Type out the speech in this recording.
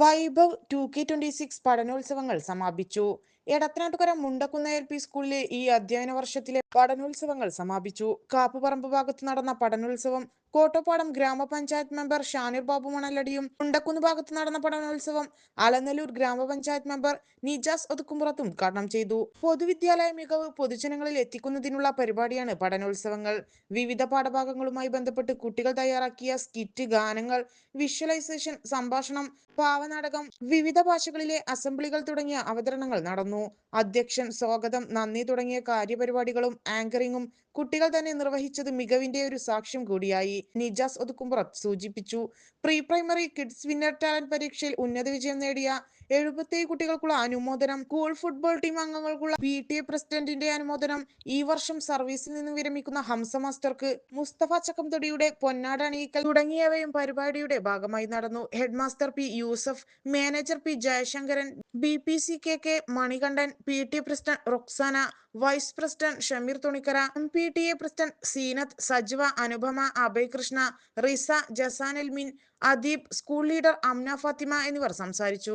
Vaibhav two K twenty six പഠനോത്സവങ്ങൾ സമാപിച്ചു. Edathanattukara മുണ്ടക്കുന്ന L P സ്കൂളിലെ ഈ അധ്യയന വർഷത്തിലെ പഠനോത്സവങ്ങൾ സമാപിച്ചു. കാപ്പുപറമ്പ് ഭാഗത്ത് നടന്ന പഠനോത്സവം കോട്ടപ്പാടം ഗ്രാമപഞ്ചായത്ത് മെമ്പർ ഷാനിർ ബാബു മണലടിയും മുണ്ടക്കുന്ന് ഭാഗത്ത് നടന്ന പഠനോത്സവം അലനല്ലൂർ ഗ്രാമപഞ്ചായത്ത് മെമ്പർ നിജാസ് ഒതുക്കുമ്പുറത്തും ഉദ്ഘാടനം ചെയ്തു. പൊതുവിദ്യാലയ മികവ് പൊതുജനങ്ങളിൽ എത്തിക്കുന്നതിനുള്ള പരിപാടിയാണ് പഠനോത്സവങ്ങൾ. വിവിധ പാഠഭാഗങ്ങളുമായി ബന്ധപ്പെട്ട് കുട്ടികൾ തയ്യാറാക്കിയ സ്കിറ്റ് ഗാനങ്ങൾ വിഷ്വലൈസേഷൻ സംഭാഷണം പാവനാടകം വിവിധ ഭാഷകളിലെ അസംബ്ലികൾ തുടങ്ങിയ അവതരണങ്ങൾ നടന്നു. അധ്യക്ഷൻ സ്വാഗതം. നന്ദി തുടങ്ങിയ കാര്യപരിപാടികളും ആങ്കറിങ്ങും കുട്ടികൾ തന്നെ നിർവഹിച്ചത് മികവിന്റെ ഒരു സാക്ഷ്യം കൂടിയായി. നിജാസ് ഒതുക്കുംപുറത്ത് സൂചിപ്പിച്ചു. Pre primary kids winner talent പരീക്ഷയിൽ ഉന്നത വിജയം നേടിയ എഴുപത്തേഴ് കുട്ടികൾക്കുള്ള അനുമോദനം സ്കൂൾ ഫുട്ബോൾ ടീം അംഗങ്ങൾക്കുള്ള പി ടി എ പ്രസിഡന്റിന്റെ അനുമോദനം ഈ വർഷം സർവീസിൽ നിന്ന് വിരമിക്കുന്ന ഹംസ മാസ്റ്റർക്ക് മുസ്തഫ ചക്കംതൊടിയുടെ പൊന്നാട അണിയിക്കൽ തുടങ്ങിയവയും പരിപാടിയുടെ ഭാഗമായി നടന്നു. Headmaster P Yusuf manager P Jayasankaran B P C K K Manikandan P T president Roxana vice president Shameer Thunikkara M P T A president Seenath Sajwa Anupama Abhay Krishna Riza Jazan Elmin Adeeb school leader Amna Fathima എന്നിവർ സംസാരിച്ചു.